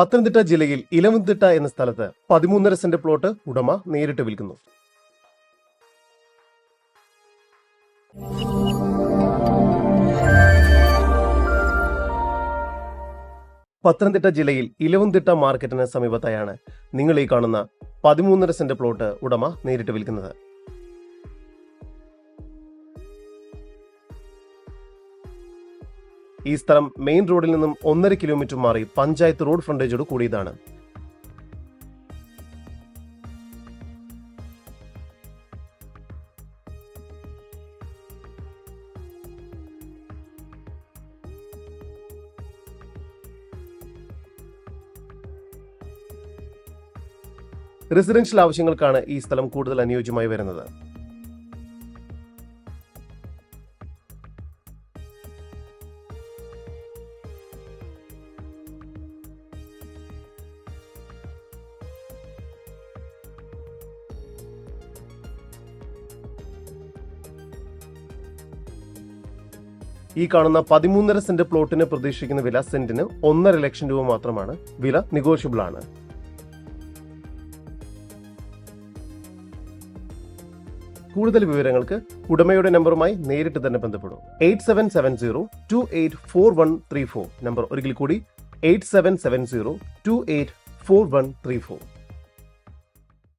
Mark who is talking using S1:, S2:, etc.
S1: പത്തനംതിട്ട ജില്ലയിൽ ഇലവന്തിട്ട എന്ന സ്ഥലത്ത് പതിമൂന്നര സെന്റ് പ്ലോട്ട് ഉടമ നേരിട്ട് വിൽക്കുന്നു. പത്തനംതിട്ട ജില്ലയിൽ ഇലവന്തിട്ട മാർക്കറ്റിന് സമീപത്തായാണ് നിങ്ങൾ ഈ കാണുന്ന പതിമൂന്നര സെന്റ് പ്ലോട്ട് ഉടമ നേരിട്ട് വിൽക്കുന്നത്. ഈ സ്ഥലം മെയിൻ റോഡിൽ നിന്നും ഒന്നര കിലോമീറ്റർ മാറി പഞ്ചായത്ത് റോഡ് ഫ്രണ്ടേജോട് കൂടിയതാണ്. റെസിഡൻഷ്യൽ ആവശ്യങ്ങൾക്കാണ് ഈ സ്ഥലം കൂടുതൽ അനുയോജ്യമായി വരുന്നത്. ഈ കാണുന്ന പതിമൂന്നര സെന്റ് പ്ലോട്ടിന് പ്രതീക്ഷിക്കുന്ന വില സെന്റിന് ഒന്നര ലക്ഷം രൂപ മാത്രമാണ്. വില നെഗോഷ്യബിൾ ആണ്. കൂടുതൽ വിവരങ്ങൾക്ക് ഉടമയുടെ നമ്പറുമായി നേരിട്ട് തന്നെ ബന്ധപ്പെടും. Eight seven seven zero two eight four one three four. Number ഒരിക്കൽ കൂടി eight seven seven zero two eight four one three four.